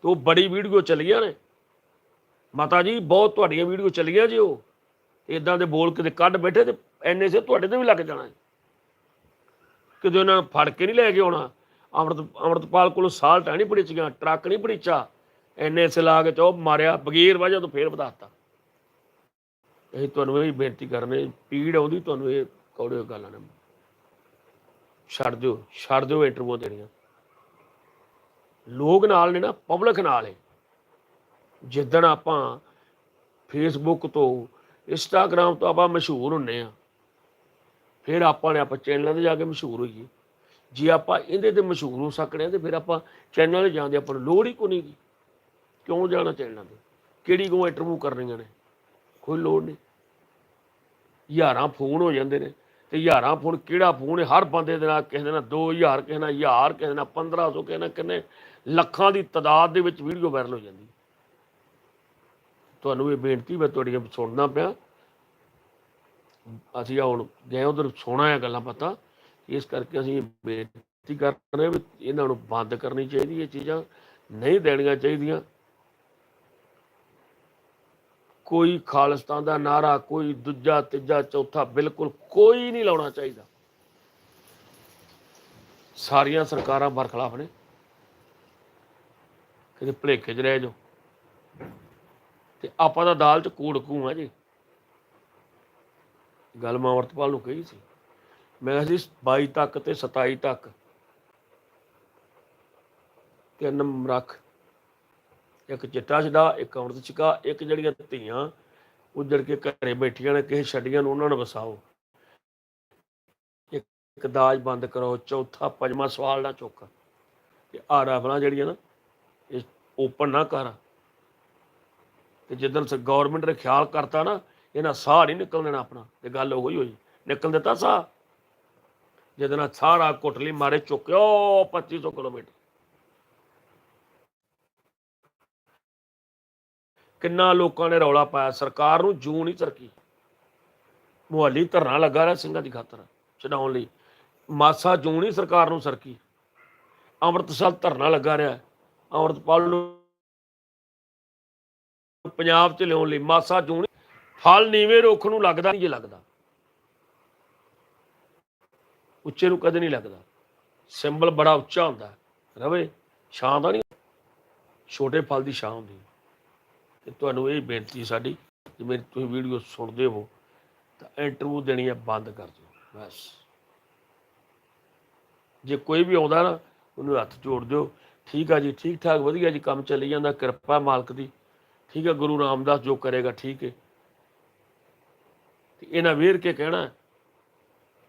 ਤੇ ਉਹ ਬੜੀ ਵੀਡੀਓ ਚੱਲੀਆਂ ਨੇ। ਮਾਤਾ ਜੀ, ਬਹੁਤ ਤੁਹਾਡੀਆਂ ਵੀਡੀਓ ਚੱਲੀਆਂ ਜੀ ਉਹ। ਇਦਾਂ ਦੇ ਬੋਲ ਕਿਤੇ ਕੱਢ ਬੈਠੇ ਤੇ ਐਨੇ ਸੇ ਤੁਹਾਡੇ ਤੇ ਵੀ ਲੱਗ ਜਾਣਾ ਕਿਤੇ ਉਹਨਾਂ ਨੂੰ ਫੜ ਕੇ ਨਹੀਂ ਲੈ ਕੇ ਆਉਣਾ। ਅੰਮ੍ਰਿਤ ਅੰਮ੍ਰਿਤਪਾਲ ਕੋਲੋਂ ਸਾਲਟਾਂ ਨਹੀਂ ਪੜੀਚੀਆਂ ਟਰੱਕ ਨਹੀਂ ਪੜੀਚਾ। ਐਨੇ ਸੇ ਲਾ ਕੇ ਤੇ ਮਾਰਿਆ, ਬਗੀਰ ਵਜ੍ਹਾ ਤੋਂ ਫੇਰ ਵਧਾਤਾ। ਇਹ ਤੁਹਾਨੂੰ ਇਹ ਬੇਨਤੀ ਕਰਨੇ, ਪੀੜ ਆਉਂਦੀ ਤੁਹਾਨੂੰ ਇਹ ਕੌੜੇ ਗੱਲਾਂ ਨੇ ਛੱਡ ਦਿਓ ਛੱਡ ਦਿਓ ਇੰਟਰਵਿਊ ਦੇਣੀਆਂ। ਲੋਕ ਨਾਲ ਨੇ ਨਾ ਪਬਲਿਕ ਨਾਲ ਹੈ ਜਿੱਦਣ ਆਪਾਂ ਫੇਸਬੁੱਕ ਤੋਂ ਇੰਸਟਾਗ੍ਰam ਤੋਂ ਆਪਾਂ ਮਸ਼ਹੂਰ ਹੁੰਨੇ ਆ, ਫਿਰ ਆਪਾਂ ਨੇ ਆਪਾਂ ਚੈਨਲਾਂ ਤੇ ਜਾ ਕੇ ਮਸ਼ਹੂਰ ਹੋਈਏ। ਜੇ ਆਪਾਂ ਇਹਦੇ ਤੇ ਮਸ਼ਹੂਰ ਹੋ ਸਕਣੇ ਆ, ਤੇ ਫਿਰ ਆਪਾਂ ਚੈਨਲ ਤੇ ਜਾਂਦੇ ਆਪਾਂ ਨੂੰ ਲੋੜ ਹੀ ਕੋਈ ਨਹੀਂ ਕਿਉਂ ਜਾਣਾ ਚਾਹੀਦਾ ਤੇ? ਕਿਹੜੀ ਕੋ ਇੰਟਰਵਿਊ ਕਰਨੀਆਂ ਨੇ? ਕੋਈ ਲੋੜ ਨਹੀਂ। ਹਜ਼ਾਰਾਂ ਫੋਨ ਹੋ ਜਾਂਦੇ ਨੇ ਤੇ ਹਜ਼ਾਰਾਂ ਫੋਨ ਕਿਹੜਾ ਫੋਨ ਹੈ? ਹਰ ਬੰਦੇ ਦੇ ਨਾਲ ਕਿਸੇ ਦੇ ਨਾਲ 2000 ਕਿਸੇ ਨਾਲ 1000 ਕਿਸੇ ਨਾਲ 1500 ਕਿਸੇ ਨਾਲ ਕਿੰਨੇ ਲੱਖਾਂ ਦੀ ਤਾਦਾਦ ਦੇ ਵਿੱਚ ਵੀਡੀਓ ਵਾਇਰਲ ਹੋ ਜਾਂਦੀ। ਤੁਹਾਨੂੰ ਇਹ ਬੇਨਤੀ ਮੈਂ ਤੁਹਾਡੀਆਂ ਸੁਣਨਾ ਪਿਆ। ਅਸੀਂ ਹੁਣ ਗਏ ਉਧਰ ਸੋਣਾ ਹੈ ਗੱਲਾਂ ਪਤਾ ਇਸ ਕਰਕੇ ਅਸੀਂ ਬੇਨਤੀ ਕਰ ਰਹੇ ਹਾਂ ਵੀ ਇਹਨਾਂ ਨੂੰ ਬੰਦ ਕਰਨੀ ਚਾਹੀਦੀ ਇਹ ਚੀਜ਼ਾਂ। ਨਹੀਂ ਦੇਣੀਆਂ ਚਾਹੀਦੀਆਂ। ਕੋਈ ਖਾਲਿਸਤਾਨ ਦਾ ਨਾਰਾ, ਕੋਈ ਦੂਜਾ, ਤੀਜਾ, ਚੌਥਾ ਬਿਲਕੁਲ ਕੋਈ ਨਹੀਂ ਲਾਉਣਾ ਚਾਹੀਦਾ। ਸਾਰੀਆਂ ਸਰਕਾਰਾਂ ਬਰਖਲਾਫ ਨੇ। ਕਿਤੇ ਭਲੇਖੇ 'ਚ ਰਹਿ ਜਾਓ। ਤੇ ਆਪਾਂ ਦਾ ਦਾਲ 'ਚ ਕੂੜ ਕੂ ਆ ਜੀ। ਗੱਲ ਮੈਂ ਅਮਰਤਪਾਲ ਨੂੰ ਕਹੀ ਸੀ। ਮੈਂ ਕਿਹਾ ਸੀ 22 ਤੱਕ ਤੇ 27 ਤੱਕ। ਤਿੰਨ ਰੱਖ। ਇੱਕ ਚਿੱਟਾ ਛਡਾ ਇੱਕ ਅੰਮ੍ਰਿਤ ਛਕਾ ਇੱਕ ਜਿਹੜੀਆਂ ਧੀਆਂ ਉੱਜੜ ਕੇ ਘਰੇ ਬੈਠੀਆਂ ਨੇ, ਕਿਸੇ ਛੱਡੀਆਂ ਨੂੰ ਉਹਨਾਂ ਨੂੰ ਵਸਾਓ। ਇੱਕ ਦਾਜ ਬੰਦ ਕਰੋ, ਚੌਥਾ, ਪੰਜਵਾਂ ਸਵਾਲ ਨਾ ਚੁੱਕ। ਤੇ ਆ ਰਫਲਾਂ ਜਿਹੜੀਆਂ ਨਾ, ਇਹ ਓਪਨ ਨਾ ਕਰ। ਤੇ ਜਦੋਂ ਗਵਰਨਮੈਂਟ ਨੇ ਖਿਆਲ ਕਰਤਾ ਨਾ, ਇਹਨਾਂ ਸਾਹ ਨਹੀਂ ਨਿਕਲ ਦੇਣਾ ਆਪਣਾ, ਤੇ ਗੱਲ ਉਹ ਹੀ ਹੋਈ। ਨਿਕਲ ਦਿੱਤਾ ਸਾਹ। ਜਦੋਂ ਸਾਰਾ ਕੋਟਲੀ ਮਾਰੇ ਚੁੱਕਿਓ 2500 ਕਿਲੋਮੀਟਰ। ਕਿੰਨਾ ਲੋਕਾਂ ਨੇ ਰੌਲਾ ਪਾਇਆ, ਸਰਕਾਰ ਨੂੰ ਜੂ ਨਹੀਂ ਤਰਕੀ। ਮੁਹੱਲੀ ਧਰਨਾ ਲੱਗਾ ਰਿਹਾ ਸਿੰਘਾਂ ਦੀ ਖਾਤਰ, ਛਡਾਉਣ ਲਈ। ਮਾਸਾ ਜੂ ਨਹੀਂ ਸਰਕਾਰ ਨੂੰ ਸਰਕੀ। ਅੰਮ੍ਰਿਤਸਰ ਧਰਨਾ ਲੱਗਾ ਰਿਹਾ, ਅੰਮ੍ਰਿਤਪਾਲ ਨੂੰ ਪੰਜਾਬ ਚ ਲਿਆਉਣ ਲਈ ਮਾਸਾ ਜੂ ਫਲ ਨੀਵੇਂ ਰੁੱਖ ਨੂੰ ਲੱਗਦਾ ਨਹੀਂ ਜੇ ਲੱਗਦਾ। ਉੱਚੇ ਨੂੰ ਕਦੇ ਨਹੀਂ ਲੱਗਦਾ। ਸਿੰਬਲ ਬੜਾ ਉੱਚਾ ਹੁੰਦਾ ਹੈ। ਰਵੇ, ਛਾਂ ਦਾ ਨਹੀਂ। ਛੋਟੇ ਫਲ ਦੀ ਛਾਂ ਹੁੰਦੀ। ਤੇ ਤੁਹਾਨੂੰ ਇਹ ਬੇਨਤੀ ਸਾਡੀ ਜੇ ਮੇਰੀ ਤੁਸੀਂ ਵੀਡੀਓ ਸੁਣਦੇ ਹੋ ਤਾਂ ਇੰਟਰਵਿਊ ਦੇਣੀ ਹੈ ਬੰਦ ਕਰ ਦਿਓ, ਬਸ। ਜੇ ਕੋਈ ਵੀ ਆਉਂਦਾ ਨਾ, ਉਹਨੂੰ ਹੱਥ ਜੋੜ ਦਿਓ। ਠੀਕ ਆ ਜੀ ਠੀਕ ਠਾਕ ਵਧੀਆ ਜੀ, ਕੰਮ ਚੱਲੀ ਜਾਂਦਾ, ਕਿਰਪਾ ਮਾਲਕ ਦੀ। ਠੀਕ ਆ, ਗੁਰੂ ਰਾਮਦਾਸ ਜੋ ਕਰੇਗਾ, ਠੀਕ ਹੈ ਤੇ ਇਹਨਾਂ ਵੇਰ ਕੇ ਕਹਿਣਾ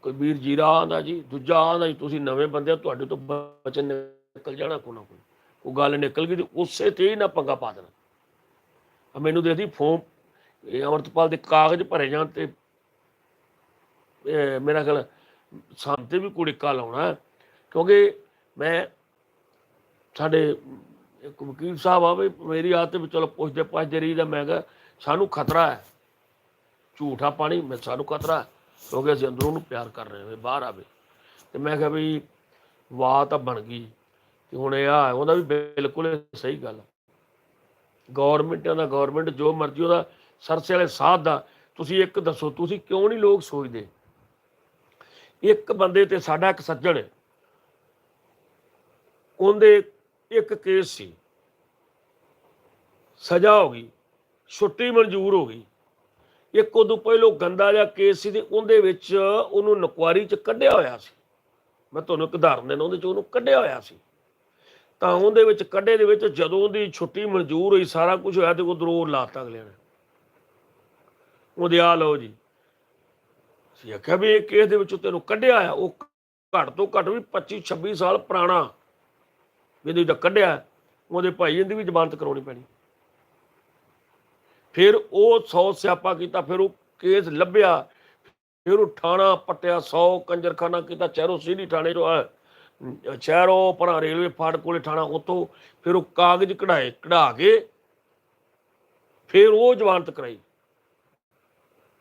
ਕੋਈ ਵੀਰ ਜੀਰਾ ਆਂਦਾ ਜੀ, ਦੂਜਾ ਆਂਦਾ ਜੀ, ਤੁਸੀਂ ਨਵੇਂ ਬੰਦੇ ਹੋ, ਤੁਹਾਡੇ ਤੋਂ ਬਚਨ ਨਿਕਲ ਜਾਣਾ ਕੋਈ ਨਾ ਕੋਈ। ਉਹ ਗੱਲ ਨਿਕਲ ਗਈ ਤੇ ਉਸੇ ਤੇ ਹੀ ਨਾ ਪੰਗਾ ਪਾ ਦੇਣਾ। ਮੈਨੂੰ ਦੇਖਦੀ ਫੋਨ ਇਹ ਅਮਰਤਪਾਲ ਦੇ ਕਾਗਜ਼ ਭਰੇ ਜਾਣ ਤੇ ਮੇਰਾ ਖਿਆਲ ਸਾਨੂੰ ਤੇ ਵੀ ਕੁੜਿੱਕਾ ਲਾਉਣਾ। ਕਿਉਂਕਿ ਮੈਂ ਸਾਡੇ ਇੱਕ ਵਕੀਲ ਸਾਹਿਬ ਆ ਵੀ ਮੇਰੀ ਆਦਤ ਵੀ ਚਲੋ ਪੁੱਛਦੇ ਪੁੱਛਦੇ ਰਹੀ ਦਾ ਮੈਂ ਕਿਹਾ ਸਾਨੂੰ ਖਤਰਾ ਹੈ। ਝੂਠਾ ਪਾਣੀ, ਮੈਂ ਸਾਨੂੰ ਖਤਰਾ ਕਿਉਂਕਿ ਅਸੀਂ ਅੰਦਰੋਂ ਨੂੰ ਪਿਆਰ ਕਰ ਰਹੇ ਹਾਂ ਬਾਹਰ ਆਵੇ। ਤੇ ਮੈਂ ਕਿਹਾ ਵੀ ਵਾਹ ਤਾਂ ਬਣ ਗਈ। ਤੇ ਹੁਣ ਇਹ ਆ, ਉਹਦਾ ਵੀ ਬਿਲਕੁਲ ਸਹੀ ਗੱਲ ਗਵਰਨਮੈਂਟ ਦਾ ਗਵਰਨਮੈਂਟ ਜੋ ਮਰਜ਼ੀ ਉਹਦਾ ਸਰਸੇ ਵਾਲੇ ਸਾਥ ਦਾ, ਤੁਸੀਂ ਇੱਕ ਦੱਸੋ, ਤੁਸੀਂ ਕਿਉਂ ਨਹੀਂ ਲੋਕ ਸੋਚਦੇ? ਇੱਕ ਬੰਦੇ ਤੇ ਸਾਡਾ ਇੱਕ ਸੱਜਣ ਉਹਦੇ ਇੱਕ ਕੇਸ ਸੀ। ਸਜ਼ਾ ਹੋ ਗਈ, ਛੁੱਟੀ ਮਨਜ਼ੂਰ ਹੋ ਗਈ। ਇੱਕ ਉਦੋਂ ਪਹਿਲੋਂ ਗੰਦਾ ਜਿਹਾ ਕੇਸ ਸੀ ਤੇ ਉਹਦੇ ਵਿੱਚ ਉਹਨੂੰ ਨਕਵਾਰੀ ਚ ਕੱਢਿਆ ਹੋਇਆ ਸੀ। ਮੈਂ ਤੁਹਾਨੂੰ ਇੱਕ ਉਦਾਹਰਨ ਦੇਣਾ ਉਹਦੇ ਚ ਉਹਨੂੰ ਕੱਢਿਆ ਹੋਇਆ ਸੀ। ਤਾਂ ਉਹਦੇ ਵਿੱਚ ਕੱਢੇ ਦੇ ਵਿੱਚ ਜਦੋਂ ਉਹਦੀ ਛੁੱਟੀ ਮਨਜ਼ੂਰ ਹੋਈ, ਸਾਰਾ ਕੁਝ ਹੋਇਆ ਤੇ ਉਧਰੋਂ ਲਾਤਾ ਅਗਲੇ ਨੇ। ਉਹਦੇ ਆ ਲਓ ਜੀ। ਸੀ ਆਖਿਆ ਵੀ ਇਹ ਕੇਸ ਦੇ ਵਿੱਚੋਂ ਤੈਨੂੰ ਕੱਢਿਆ ਆ, ਉਹ ਘੱਟ ਤੋਂ ਘੱਟ ਵੀ 25 26 ਸਾਲ ਪੁਰਾਣਾ ਜਿਹਦੇ ਵਿੱਚ ਕੱਢਿਆ, ਉਹਦੇ ਭਾਈ ਇਹਦੀ ਵੀ ਜ਼ਮਾਨਤ ਕਰਾਉਣੀ ਪੈਣੀ। ਫਿਰ ਉਹ 100 ਸਿਆਪਾ ਕੀਤਾ, ਫਿਰ ਉਹ ਕੇਸ ਲੱਭਿਆ, ਫਿਰ ਉਹ ਠਾਣਾ ਪੱਟਿਆ 100 ਕੰਜਰਖਾਨਾ ਕੀਤਾ ਚਹਿਰੋ ਸਿੱਧੀ ਥਾਣੇ ਤੋਂ ਆ ਸ਼ਹਿਰੋਂ ਪਰਾਂ ਰੇਲਵੇ ਫਾਟਕ ਕੋਲੇ ਠਾਣਾ ਉਤੋਂ ਫਿਰ ਉਹ ਕਾਗਜ਼ ਕਢਾਏ, ਕਢਾ ਕੇ ਫਿਰ ਉਹ ਜ਼ਮਾਨਤ ਕਰਾਈ।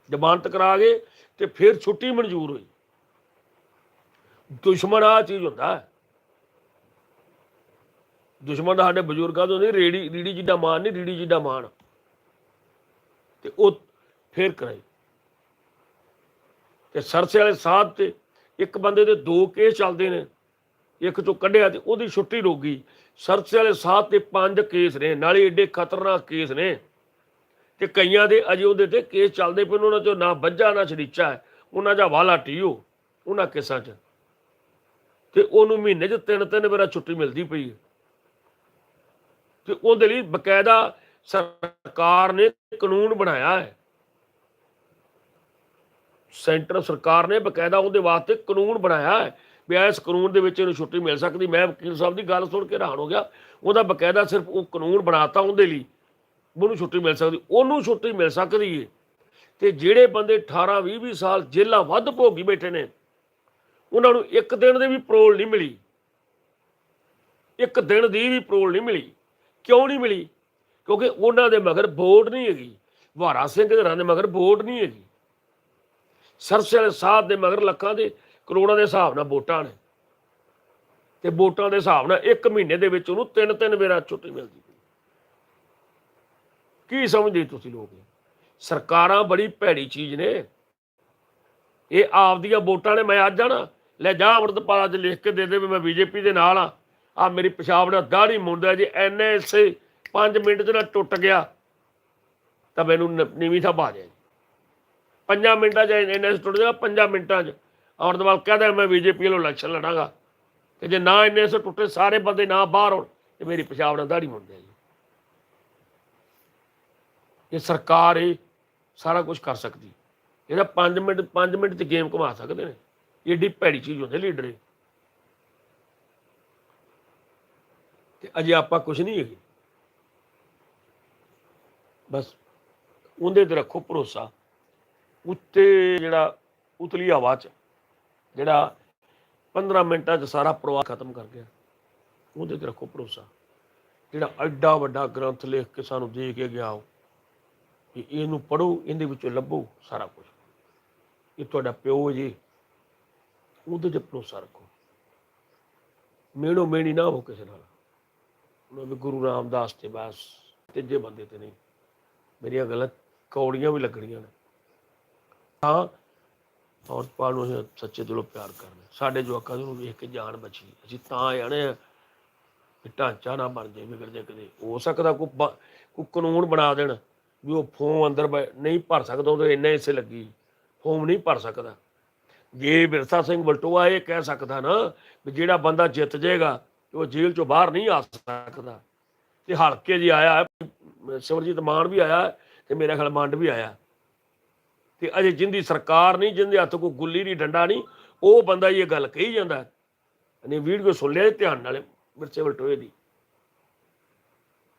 ਜ਼ਮਾਨਤ ਕਰਾ ਕੇ ਤੇ ਫਿਰ ਛੁੱਟੀ ਮਨਜ਼ੂਰ ਹੋਈ। ਦੁਸ਼ਮਣ ਆ ਚੀਜ਼ ਹੁੰਦਾ। ਦੁਸ਼ਮਣ ਦਾ ਸਾਡੇ ਬਜ਼ੁਰਗਾਂ ਤੋਂ ਨਹੀਂ, ਰੇੜੀ, ਰੀੜੀ ਜਿੱਡਾ ਮਾਨ ਨਹੀਂ, ਰੀੜੀ ਜਿੱਡਾ ਮਾਨ ਤੇ ਉਹ ਫੇਰ ਕਰਾਈ। ਤੇ ਸਰਸੇ ਵਾਲੇ ਸਾਧ ਤੇ ਇੱਕ ਬੰਦੇ ਦੇ ਦੋ ਕੇਸ ਚੱਲਦੇ ਨੇ। ਇੱਕ ਚੋਂ ਕੱਢਿਆ ਤੇ ਉਹਦੀ ਛੁੱਟੀ ਰੋਗੀ ਗਈ। ਸਰਸੇ ਵਾਲੇ ਸਾਹ ਤੇ ਪੰਜ ਕੇਸ ਨੇ, ਨਾਲੇ ਏਡੇ ਖਤਰਨਾਕ ਕੇਸ ਨੇ। ਤੇ ਕਈਆਂ ਦੇ ਅਜੇ ਉਹਦੇ ਤੇ ਕੇਸ ਚੱਲਦੇ ਪਏ ਉਹਨਾਂ ਚੋਂ ਨਾ ਬੱਜਾ ਨਾ ਛੜੀਚਾ ਹੈ। ਉਹਨਾਂ ਦਾ ਵਾਲਾ ਟੀਓ ਉਹਨਾਂ ਕੇਸਾਂ 'ਚ। ਤੇ ਉਹਨੂੰ ਮਹੀਨੇ 'ਚ ਤਿੰਨ ਤਿੰਨ ਵਾਰ ਛੁੱਟੀ ਮਿਲਦੀ ਪਈ ਤੇ ਉਹਦੇ ਲਈ ਬਕਾਇਦਾ ਸਰਕਾਰ ਨੇ ਕਾਨੂੰਨ ਬਣਾਇਆ ਹੈ। ਸੈਂਟਰ ਸਰਕਾਰ ਨੇ ਬਕਾਇਦਾ ਉਹਦੇ ਵਾਸਤੇ ਕਾਨੂੰਨ ਬਣਾਇਆ ਹੈ। ਵੀ ਇਸ ਕਾਨੂੰਨ ਦੇ ਵਿੱਚ ਇਹਨੂੰ ਛੁੱਟੀ ਮਿਲ ਸਕਦੀ। ਮੈਂ ਵਕੀਲ ਸਾਹਿਬ ਦੀ ਗੱਲ ਸੁਣ ਕੇ ਹੈਰਾਨ ਹੋ ਗਿਆ। ਉਹਦਾ ਬਕਾਇਦਾ ਸਿਰਫ ਉਹ ਕਾਨੂੰਨ ਬਣਾਤਾ ਉਹਦੇ ਲਈ, ਵੀ ਉਹਨੂੰ ਛੁੱਟੀ ਮਿਲ ਸਕਦੀ। ਉਹਨੂੰ ਛੁੱਟੀ ਮਿਲ ਸਕਦੀ ਹੈ ਤੇ ਜਿਹੜੇ ਬੰਦੇ 18 20 20 ਸਾਲ ਜੇਲ੍ਹਾਂ ਵੱਧ ਭੋਗੀ ਬੈਠੇ ਨੇ, ਉਹਨਾਂ ਨੂੰ ਇੱਕ ਦਿਨ ਦੀ ਵੀ ਪਰੋਲ ਨਹੀਂ ਮਿਲੀ। ਇੱਕ ਦਿਨ ਦੀ ਵੀ ਪਰੋਲ ਨਹੀਂ ਮਿਲੀ। ਕਿਉਂ ਨਹੀਂ ਮਿਲੀ? ਕਿਉਂਕਿ ਉਹਨਾਂ ਦੇ ਮਗਰ ਵੋਟ ਨਹੀਂ ਹੈਗੀ। ਵਾਰਾ ਸਿੰਘ ਦੇ ਦੇ ਮਗਰ ਵੋਟ ਨਹੀਂ ਹੈਗੀ। ਸਰਸੇ ਵਾਲੇ ਸਾਹਿਬ ਦੇ ਮਗਰ ਲੱਖਾਂ ਦੇ ਕਰੋੜਾਂ ਦੇ ਹਿਸਾਬ ਨਾਲ ਵੋਟਾਂ ਨੇ। ਤੇ ਵੋਟਾਂ ਦੇ ਹਿਸਾਬ ਨਾਲ ਇੱਕ ਮਹੀਨੇ ਦੇ ਵਿੱਚ ਉਹਨੂੰ ਤਿੰਨ ਤਿੰਨ ਵੇਰਾ ਛੁੱਟੀ ਮਿਲਦੀ ਕੀ ਸਮਝਦੇ ਤੁਸੀਂ ਲੋਕ? ਸਰਕਾਰਾਂ ਬੜੀ ਭੈੜੀ ਚੀਜ਼ ਨੇ। ਇਹ ਆਪਦੀਆਂ ਵੋਟਾਂ ਨੇ, ਮੈਂ ਅੱਜ ਜਾਣਾ ਲੈ ਜਾ ਅੰਮ੍ਰਿਤਪਾਲ ਅੱਜ ਲਿਖ ਕੇ ਦੇ ਦੇ ਵੀ ਮੈਂ ਬੀਜੇਪੀ ਦੇ ਨਾਲ ਆ। ਆ ਮੇਰੀ ਪਿਸ਼ਾਬ ਨਾਲ ਦਾੜੀ ਮੁੰਡਾ ਜੇ ਐਨੇ ਇਸੇ 5 ਮਿੰਟ ਚ ਨਾ ਟੁੱਟ ਗਿਆ, ਤਾਂ ਮੈਨੂੰ ਨ- ਨੀਵੀਂ ਥਾਂ ਪਾ ਜਾਏ ਪੰਜਾਂ ਮਿੰਟਾਂ ਚ ਐਨੇ ਟੁੱਟ ਜਾਏਗਾ ਪੰਜਾਂ ਮਿੰਟਾਂ ਚ। ਅੰਮ੍ਰਿਤਪਾਲ ਕਹਿੰਦਾ ਮੈਂ ਬੀਜੇਪੀ ਵੱਲੋਂ ਇਲੈਕਸ਼ਨ ਲੜਾਂਗਾ। ਤੇ ਜੇ ਨਾ ਇੰਨੇ ਸੇ ਟੁੱਟੇ, ਸਾਰੇ ਬੰਦੇ ਨਾ ਬਾਹਰ ਹੋਣ, ਤੇ ਮੇਰੀ ਪਿਸ਼ਾਬ ਨਾਲ ਦਾੜੀ ਮੁੰਡ ਜਾਏਗੀ ਇਹ ਸਰਕਾਰ ਇਹ ਸਾਰਾ ਕੁਝ ਕਰ ਸਕਦੀ, ਇਹਦਾ 5 ਮਿੰਟ 5 ਮਿੰਟ ਤੇ ਗੇਮ ਘੁਮਾ ਸਕਦੇ ਨੇ। ਏਡੀ ਭੈੜੀ ਚੀਜ਼ ਹੁੰਦੀ ਲੀਡਰ ਇਹ। ਤੇ ਅਜੇ ਆਪਾਂ ਕੁਝ ਨਹੀਂ ਹੈਗੇ। ਬਸ ਉਹਦੇ ਤੇ ਰੱਖੋ ਭਰੋਸਾ। ਉੱਤੇ ਜਿਹੜਾ ਉਤਲੀ ਹਵਾ ਚ ਜਿਹੜਾ 15 ਮਿੰਟਾਂ ਚ ਸਾਰਾ ਪਰਿਵਾਰ ਖਤਮ ਕਰ ਗਿਆ। ਉਹਦੇ ਤੇ ਰੱਖੋ ਭਰੋਸਾ। ਜਿਹੜਾ ਐਡਾ ਵੱਡਾ ਗ੍ਰੰਥ ਲਿਖ ਕੇ ਸਾਨੂੰ ਦੇ ਕੇ ਗਿਆ ਉਹ ਕਿ ਇਹਨੂੰ ਪੜੋ ਇਹਦੇ ਵਿੱਚੋਂ ਲੱਭੋ ਸਾਰਾ ਕੁਝ ਇਹ ਤੁਹਾਡਾ ਪਿਓ ਜੀ। ਉਹਦੇ ਤੇ ਭਰੋਸਾ ਰੱਖੋ। ਮੇਣੋ ਮੇਣੀ ਨਾ ਹੋ ਕਿਸੇ ਨਾਲ। ਉਹਨਾਂ ਵੀ ਗੁਰੂ ਰਾਮਦਾਸ ਤੇ ਬਸ, ਤੀਜੇ ਬੰਦੇ ਤੇ ਨਹੀਂ। ਮੇਰੀਆਂ ਗਲਤ ਕੌੜੀਆਂ ਵੀ ਲੱਗਣੀਆਂ ਨੇ। ਹਾਂ ਔਰਤਪਾਲ ਨੂੰ ਅਸੀਂ ਸੱਚੇ ਦਿਲੋਂ ਪਿਆਰ ਕਰਨਾ ਸਾਡੇ ਜਵਾਕਾਂ ਨੂੰ ਵੇਖ ਕੇ ਜਾਨ ਬਚੀ। ਅਸੀਂ ਤਾਂ ਆਣੇ ਆ ਕਿ ਢਾਂਚਾ ਨਾ ਬਣ ਜਾਏ ਵਿਗੜ ਜਾਏ ਕਦੇ ਹੋ ਸਕਦਾ ਕੋਈ ਬ- ਕੋਈ ਕਾਨੂੰਨ ਬਣਾ ਦੇਣ ਵੀ ਉਹ ਫੋਮ ਅੰਦਰ ਨਹੀਂ ਭਰ ਸਕਦਾ, ਉਹਦੇ ਇੰਨੇ ਹਿੱਸੇ ਲੱਗੀ। ਫੋਮ ਨਹੀਂ ਭਰ ਸਕਦਾ। ਜੇ ਬਿਰਸਾ ਸਿੰਘ ਬਲਟੋਆ ਇਹ ਕਹਿ ਸਕਦਾ ਨਾ ਵੀ ਜਿਹੜਾ ਬੰਦਾ ਜਿੱਤ ਜਾਏਗਾ, ਉਹ ਜੇਲ੍ਹ ਚੋਂ ਬਾਹਰ ਨਹੀਂ ਆ ਸਕਦਾ। ਤੇ ਹਲਕੇ ਜੀ ਆਇਆ ਸਿਮਰਜੀਤ ਮਾਨ ਵੀ ਆਇਆ ਹੈ ਤੇ ਮੇਰਾ ਖਿਆਲ ਮੰਡ ਵੀ ਆਇਆ। ਤੇ ਅਜੇ ਜਿੰਦੀ ਸਰਕਾਰ ਨਹੀਂ, ਜਿੰਦੇ ਹੱਥ ਕੋਈ ਗੁੱਲੀ ਨਹੀਂ, ਡੰਡਾ ਨਹੀਂ, ਉਹ ਬੰਦਾ ਇਹ ਗੱਲ ਕਹੀ ਜਾਂਦਾ ਨੇ ਵੀਡੀਓ ਸੁਣ ਲਿਆ ਜੀ ਧਿਆਨ ਨਾਲ, ਮਿਰਚੇ ਬਲਟੋਏ ਦੀ।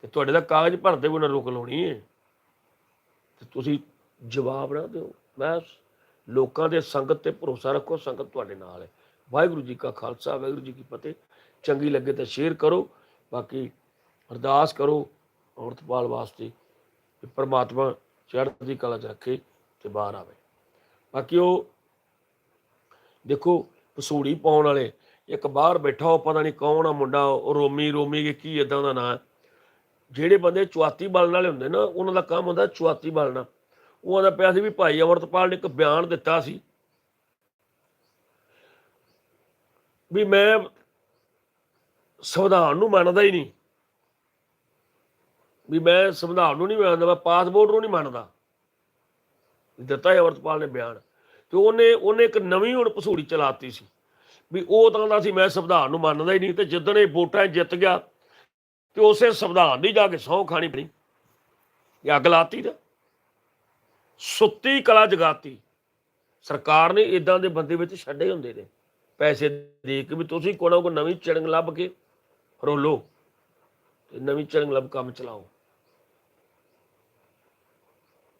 ਤੇ ਤੁਹਾਡੇ ਦਾ ਕਾਗਜ਼ ਭਰਦੇ ਕੋਈ ਨਾ ਰੁਕ ਲਾਉਣੀ ਹੈ ਤੇ ਤੁਸੀਂ ਜਵਾਬ ਨਾ ਦਿਓ। ਮੈਂ ਲੋਕਾਂ ਦੇ ਸੰਗਤ ਤੇ ਭਰੋਸਾ ਰੱਖੋ, ਸੰਗਤ ਤੁਹਾਡੇ ਨਾਲ ਹੈ। ਵਾਹਿਗੁਰੂ ਜੀ ਕਾ ਖਾਲਸਾ, ਵਾਹਿਗੁਰੂ ਜੀ ਕੀ ਫਤਿਹ। ਚੰਗੀ ਲੱਗੇ ਤਾਂ ਸ਼ੇਅਰ ਕਰੋ, ਬਾਕੀ ਅਰਦਾਸ ਕਰੋ ਔਰਤਪਾਲ ਵਾਸਤੇ ਪਰਮਾਤਮਾ ਪ੍ਰਮਾਤਮਾ ਚੜ੍ਹਦੀ ਕਲਾ ਚ ਰੱਖੇ। ਤੇ ਬਾਹਰ ਆਵੇ। ਬਾਕੀ ਉਹ ਦੇਖੋ, ਪਸੂੜੀ ਪਾਉਣ ਵਾਲੇ, ਇੱਕ ਬਾਹਰ ਬੈਠਾ ਉਹ ਪਤਾ ਨਹੀਂ ਕੌਣ ਆ ਮੁੰਡਾ, ਉਹ ਰੋਮੀ ਰੋਮੀ ਕੇ ਕੀ ਇਦਾਂ ਦਾ ਨਾਂ। ਜਿਹੜੇ ਬੰਦੇ ਚੁਆਤੀ ਬਲਣ ਵਾਲੇ ਹੁੰਦੇ ਨਾ, ਉਹਨਾਂ ਦਾ ਕੰਮ ਹੁੰਦਾ ਚੁਆਤੀ ਬਲਣਾ। ਉਹ ਆਂਦਾ ਪਿਆ ਸੀ ਵੀ ਭਾਈ ਅਮਰਤਪਾਲ ਨੇ ਇੱਕ ਬਿਆਨ ਦਿੱਤਾ ਸੀ ਵੀ ਮੈਂ ਸੰਵਿਧਾਨ ਨੂੰ ਮੰਨਦਾ ਹੀ ਨਹੀਂ। ਵੀ ਮੈਂ ਸੰਵਿਧਾਨ ਨੂੰ ਨਹੀਂ ਮੰਨਦਾ, ਮੈਂ ਪਾਸਪੋਰਟ ਨੂੰ ਨਹੀਂ ਮੰਨਦਾ। ਦਿੱਤਾ ਹੈ ਅਮਰਤਪਾਲ ਨੇ ਬਿਆਨ। ਤੇ ਉਹਨੇ ਉਹਨੇ ਇੱਕ ਨਵੀਂ ਹੁਣ ਪਸੂੜੀ ਚਲਾਤੀ ਸੀ। ਵੀ ਉਹ ਤਾਂ ਦਾ ਸੀ, ਮੈਂ ਸੰਵਿਧਾਨ ਨੂੰ ਮੰਨਦਾ ਹੀ ਨਹੀਂ, ਤੇ ਜਿੱਦਣ ਇਹ ਵੋਟਾਂ ਜਿੱਤ ਗਿਆ, ਤੇ ਉਸੇ ਸੰਵਿਧਾਨ ਦੀ ਜਾ ਕੇ ਸਹੁੰ ਖਾਣੀ ਪਣੀ। ਇਹ ਅੱਗ ਲਾਤੀ ਨਾ। ਸੁੱਤੀ ਕਲਾ ਜਗਾਤੀ। ਸਰਕਾਰ ਨੇ ਇਦਾਂ ਦੇ ਬੰਦੇ ਵਿੱਚ ਛੱਡੇ ਹੁੰਦੇ ਨੇ। ਪੈਸੇ ਦੇ ਕੇ ਵੀ ਤੁਸੀਂ ਕੋਲੋਂ ਕੋ ਨਵੀਂ ਚੜੰਗ ਲੱਭ ਕੇ ਰੋਲੋ। ਤੇ ਨਵੀਂ ਚੜੰਗ ਲੱਭ ਕੰਮ ਚਲਾਓ।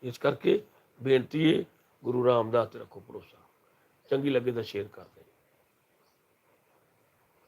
ਇਸ ਕਰਕੇ ਬੇਨਤੀ ਹੈ ਗੁਰੂ ਰਾਮਦਾਸ ਤੇ ਰੱਖੋ ਭਰੋਸਾ। ਚੰਗੀ ਲੱਗੇ ਤਾਂ ਸ਼ੇਅਰ ਕਰ ਦਿਓ।